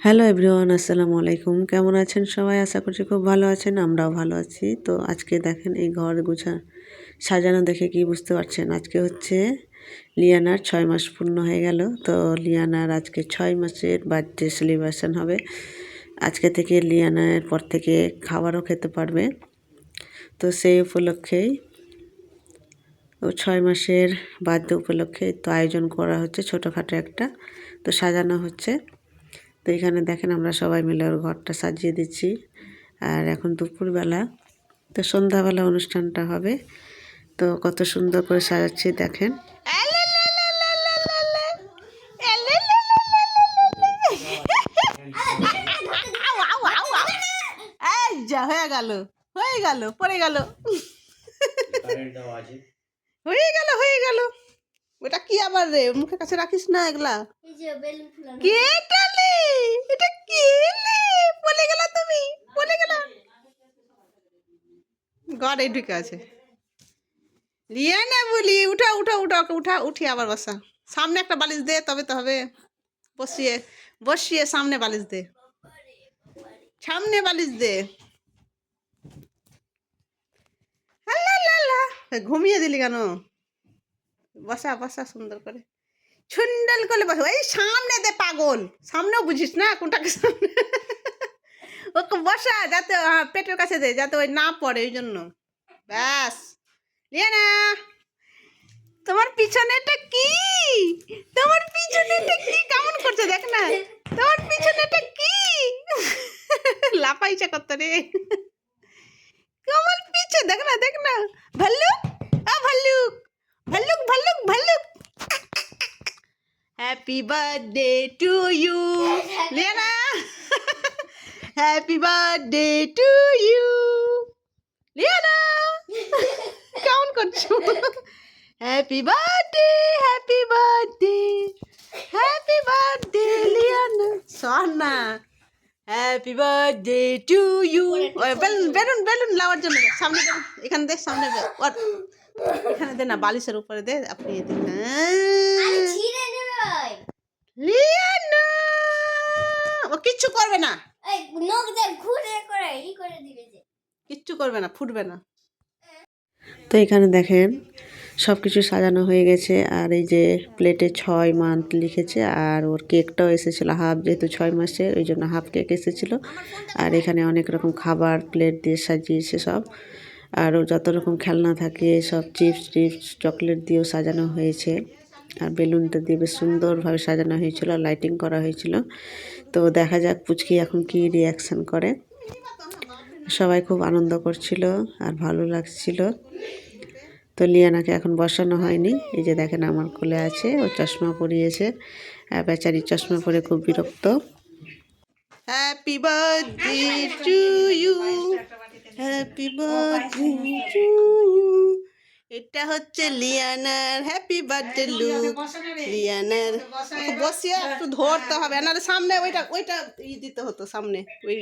Hello everyone, আসসালামু আলাইকুম। কেমন আছেন সবাই? আশা করছি খুব ভালো আছেন, আমরাও ভালো আছি। তো আজকে দেখেন এই ঘর গুছা সাজানো দেখে কি বুঝতে পারছেন? আজকে হচ্ছে লিয়ানার ছয় মাস পূর্ণ হয়ে গেল। তো লিয়ানার আজকে ছয় মাসের বার্থডে সেলিব্রেশন হবে। আজকে থেকে লিয়ানার পর থেকে খাবারও খেতে পারবে। তো সেই উপলক্ষেই ও ছয় মাসের বার্থডে উপলক্ষে তো আয়োজন করা হচ্ছে, ছোটোখাটো একটা। তো সাজানো হচ্ছে। তো এখানে দেখেন আমরা সবাই মিলে ওর ঘরটা সাজিয়ে দিচ্ছি। আর এখন দুপুরবেলা তো সন্ধ্যাবেলা অনুষ্ঠানটা হবে। তো কত সুন্দর করে সাজাচ্ছি দেখেন। যা হয়ে গেল হয়ে গেল পড়ে গেল। হয়ে গেল হয়ে গেল। ওটা কি আবার রে? মুখের কাছে রাখিস না এগুলা। কে টালে এটা কি লে? পড়ে গেল তুমি? পড়ে গেল? গড এই ঢুকে আছে। লিয়ে না বলি। উঠা উঠা উঠা ওকে উঠা উঠি আবার বসা। সামনে একটা বালিশ দে তবে তো হবে। বসিয়ে বসিয়ে সামনে বালিশ দে। সামনে বালিশ দে। আল্লাহ। ঘুমিয়ে দিলি কেন? বসা বসা, সুন্দর করে। ছুন্ডল করে বসো। এই সামনে দে পাগল। সামনেও বুঝিস না কোনটাকে সামনে। ওকে বসা, যাতে পেটের কাছে দে, যাতে ওই না পড়ে ওই জন্য। ব্যাস। লিয়ে না তোমার পিছনেটা কি? তোমার পিছনেটা কি? কেমন করছে দেখ না। তোমার পিছনেটা কি? লাফাইছে কত রে। কেমন পিছে, দেখ না দেখ না। ভাল্লুক? আ, ভাল্লুক। ভাল্লুক ভাল্লুক ভাল্লুক। Happy birthday to you Liana happy birthday to you Liana কেমন করছ? Happy birthday happy birthday happy birthday Liana সোনা happy birthday to you balloon balloon balloon lover জন্য। সামনে এখানে দে সামনে ওর এখানে দে না বালিশের উপরে দে আপনি ও কিচ্ছু করবে না। কিচ্ছু করবে না ফুটবে না। তো এখানে দেখেন সব কিছু সাজানো হয়ে গেছে আর এই যে প্লেটে ছয় মান্থ লিখেছে আর ওর কেকটাও এসেছিল হাফ যেহেতু ছয় মাসের ওই জন্য হাফ কেক এসেছিল। আর এখানে অনেক রকম খাবার প্লেট দিয়ে সাজিয়েছে সব। আর ও যত রকম খেলনা থাকে, সব চিপস টিপস, চকলেট দিয়েও সাজানো হয়েছে। আর বেলুনটা দিয়ে বেশ সুন্দরভাবে সাজানো হয়েছিল লাইটিং করা হয়েছিল। তো দেখা যাক পুচকি এখন কি রিয়াকশান করে। সবাই খুব আনন্দ করছিল আর ভালো লাগছিল। তো লিয়ানাকে এখন বসানো হয়নি। এই যে দেখেন আমার কোলে আছে, ও চশমা পরিয়েছে। বেচারি চশমা পরে খুব বিরক্ত। Happy birthday to you happy birthday to you এটা হচ্ছে লিয়ানার হ্যাপি বার্থডে লুক লিয়ানার ওকে বসিয়ে একটু ধরতে হবে নাহলে সামনে ওইটা ওইটা ই দিতে হতো সামনে ওই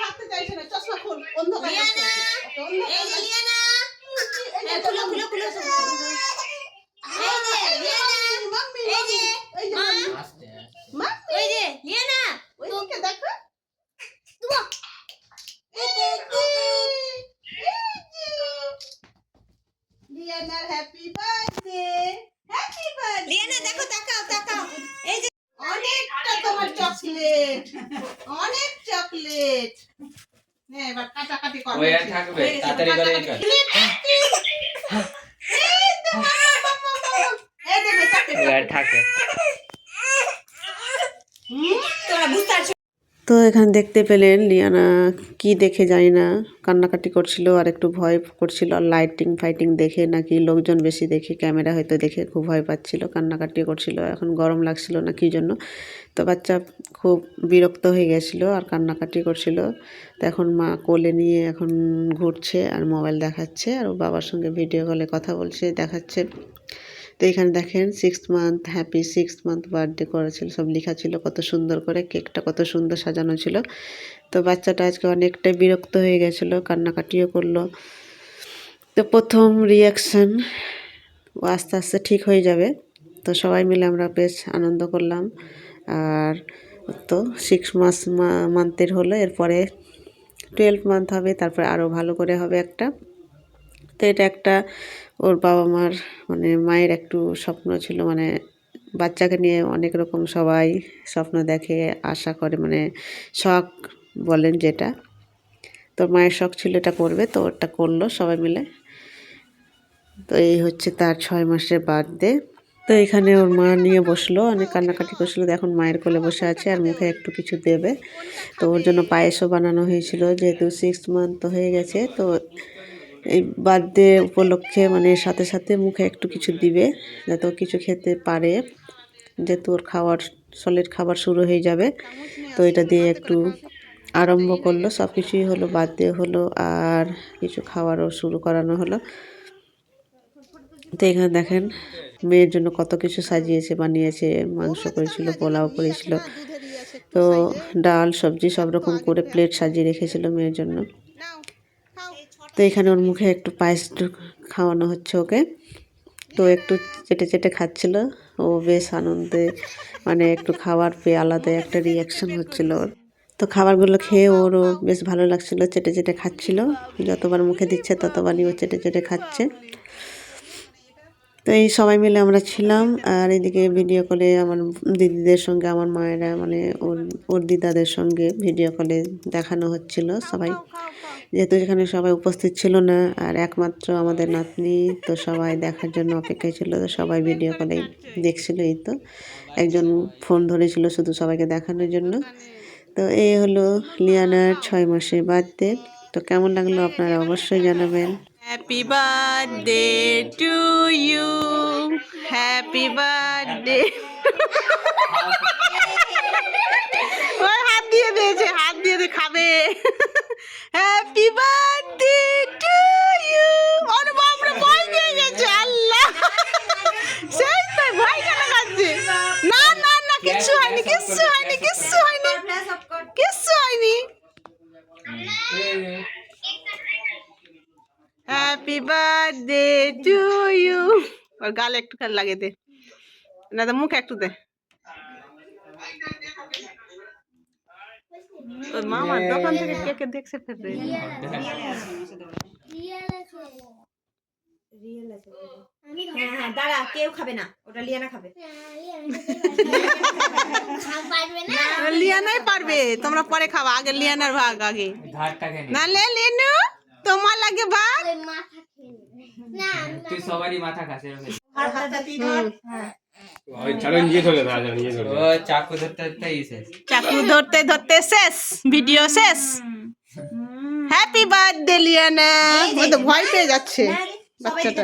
থাকতে চাইছে না, চশমা খোল, অন্ধকার করতে হবে। ওকে অন্ধকার এই যে লিয়ানা এই যে, খুলো খুলো খুলো এই যে লিয়ানা মাম্মি, এই যে এই যে, মা মাম্মি, এই যে লিয়ানা ওইদিকে দেখো। তুমি এই যে, এই যে। লিয়ানার happy birthday happy birthday Liana দেখো তাকাও তাকাও এই যে অনেকটা তোমার চকলেট। অনেক চকলেট। এবার কাটাকাটি করো। ওই থাকবে, তাড়াতাড়ি করে বাবা, বাবা, বাবা। এই দেখো, থাকে হুম? তোমরা বুঝতে পারছ তো এখানে দেখতে পেলেন লিয়ানা কি দেখে জানি না। কান্নাকাটি করছিল আর একটু ভয় করছিল। আর লাইটিং ফাইটিং দেখে নাকি লোকজন বেশি দেখে ক্যামেরা হয়তো দেখে খুব ভয় পাচ্ছিল কান্নাকাটি করছিল। এখন গরম লাগছিল না কি জন্য? তো বাচ্চা খুব বিরক্ত হয়ে গেছিল আর কান্নাকাটি করছিল। তো এখন মা কোলে নিয়ে এখন ঘুরছে আর মোবাইল দেখাচ্ছে আর বাবার সঙ্গে ভিডিও কলে কথা বলছে, দেখাচ্ছে। তো এখানে দেখেন six month happy six month birthday করেছিল, সব লেখা ছিল, কত সুন্দর করে কেকটা কত সুন্দর সাজানো ছিল। তো বাচ্চাটা আজকে অনেকটাই বিরক্ত হয়ে গেছিল, কান্নাকাটিও করল। তো প্রথম রিয়াকশান ও আস্তে আস্তে ঠিক হয়ে যাবে। তো সবাই মিলে আমরা বেশ আনন্দ করলাম। আর তো সিক্স মাস মান্থের হলো, এরপরে টুয়েলভ মান্থ হবে, তারপরে আরও ভালো করে হবে একটা। তো এটা একটা ওর বাবা মার মানে মায়ের একটু স্বপ্ন ছিল মানে বাচ্চাকে নিয়ে অনেক রকম সবাই স্বপ্ন দেখে, আশা করে মানে শখ বলেন যেটা। তো মায়ের শখ ছিল এটা করবে, তো ওটা করল সবাই মিলে। তো এই হচ্ছে তার ছয় মাসের বার্থডে তো এখানে ওর মা নিয়ে বসল, অনেক কান্নাকাটি করছিল এখন মায়ের কোলে বসে আছে আর মুখে একটু কিছু দেবে। তো ওর জন্য পায়েসও বানানো হয়েছিল, যেহেতু সিক্স মান্থ হয়ে গেছে, তো এই বার্থডে উপলক্ষে মানে সাথে সাথে মুখে একটু কিছু দিবে, যাতে ও কিছু খেতে পারে। যেহেতু ওর খাওয়ার সলিড খাবার শুরু হয়ে যাবে, তো এটা দিয়ে একটু আরম্ভ করল। সব কিছুই হলো, বার্থডে হলো, আর কিছু খাওয়ারও শুরু করানো হলো। তো এখানে দেখেন, মেয়ের জন্য কত কিছু সাজিয়েছে, বানিয়েছে, মাংস করেছিল, পোলাও করেছিল। তো ডাল, সবজি সব রকম করে প্লেট সাজিয়ে রেখেছিল মেয়ের জন্য। তো এখানে ওর মুখে একটু পায়েস খাওয়ানো হচ্ছে ওকে। তো একটু চেটে চেটে খাচ্ছিল। ও বেশ আনন্দে মানে একটু খাবার পেয়ে আলাদা একটা রিয়াকশন হচ্ছিল ওর। তো খাবারগুলো খেয়ে ওরও বেশ ভালো লাগছিল, চেটে চেটে খাচ্ছিল। যতবার মুখে দিচ্ছে ততবারই ও চেটে চেটে খাচ্ছে। তো এই সবাই মিলে আমরা ছিলাম, আর এদিকে ভিডিও কলে আমার দিদিদের সঙ্গে, আমার মায়েরা মানে ওর ওর দিদাদের সঙ্গে ভিডিও কলে দেখানো হচ্ছিল সবাই। যেহেতু এখানে সবাই উপস্থিত ছিল না আর একমাত্র আমাদের নাতনি তো সবাই দেখার জন্য অপেক্ষায় ছিল তো সবাই ভিডিও কলে দেখছিল এই তো। একজন ফোন ধরেছিল শুধু সবাইকে দেখানোর জন্য। তো এই হলো লিয়ানার ছয় মাসের বার্থডে তো কেমন লাগল আপনারা অবশ্যই জানাবেন। Happy birthday to you happy birthday দিয়ে দিয়েছে হাত দিয়ে দিয়ে খাবে। হ্যাপি বার্থডে টু ইউ ওরে বাপরে ভয় পেয়ে গেছে, আল্লাহ। সেই তো, ভয় কেন খাচ্ছে? না না না, কিচ্ছু হয়নি কিচ্ছু হয়নি কিচ্ছু হয়নি। কিচ্ছু হয়নি। হ্যাপি বার্থডে টু ইউ ওর গালে একটু খালি লাগে দে। না তো মুখ একটু দে। তোর মামার দোকান থেকে কেকে দেখছে ফেলবে হ্যাঁ হ্যাঁ দাঁড়া কেউ খাবে না ওটা লিয়ানা খাবে। লিয়ানাই পারবে তোমরা পরে খাওয়া আগে লিয়ানার ভাগ আগে। না। লে লিনু তোমার লাগে ভাগ তুই সবারই মাথা খাস চাকু ধরতে চাকু ধরতে ধরতে শেষ ভিডিও শেষ। হ্যাপি বার্থডে লিয়ানা ও তো ভয় পেয়ে যাচ্ছে বাচ্চাটা।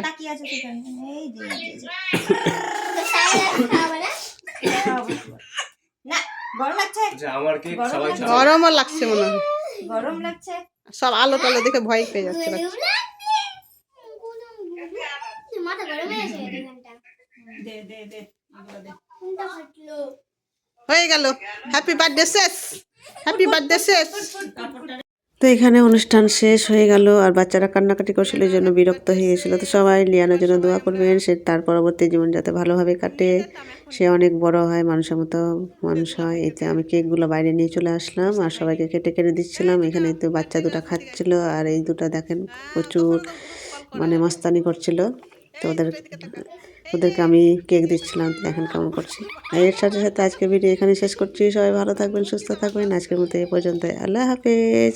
আচ্ছা, গরমও লাগছে মনে হয়। গরম লাগছে? সব আলো টালো দেখে ভয় পেয়ে যাচ্ছে বাচ্চা। মাথা গরম হয়ে গেছে এখানটা দে দে দে হয়ে গেল। হ্যাপি বার্থডে শেষ হ্যাপি বার্থডে শেষ তো এখানে অনুষ্ঠান শেষ হয়ে গেল আর বাচ্চারা কান্নাকাটি করছিল এই জন্য বিরক্ত হয়ে গেছিল। তো সবাই লিয়ানোর জন্য দোয়া করবেন সে তার পরবর্তী জীবন যাতে ভালোভাবে কাটে। সে অনেক বড় হয় মানুষের মতো মানুষ হয়। এতে আমি কেকগুলো বাইরে নিয়ে চলে আসলাম আর সবাইকে কেটে কেটে দিচ্ছিলাম। এখানে তো বাচ্চা দুটো খাচ্ছিল আর এই দুটো দেখেন প্রচুর মানে মস্তানি করছিল। তো ওদের ওদেরকে আমি কেক দিচ্ছিলাম, দেখেন কেমন করছি। আর এর সাথে সাথে আজকে ভিডিও এখানে শেষ করছি। সবাই ভালো থাকবেন, সুস্থ থাকবেন। আজকের মতো এ পর্যন্ত আল্লাহ হাফেজ।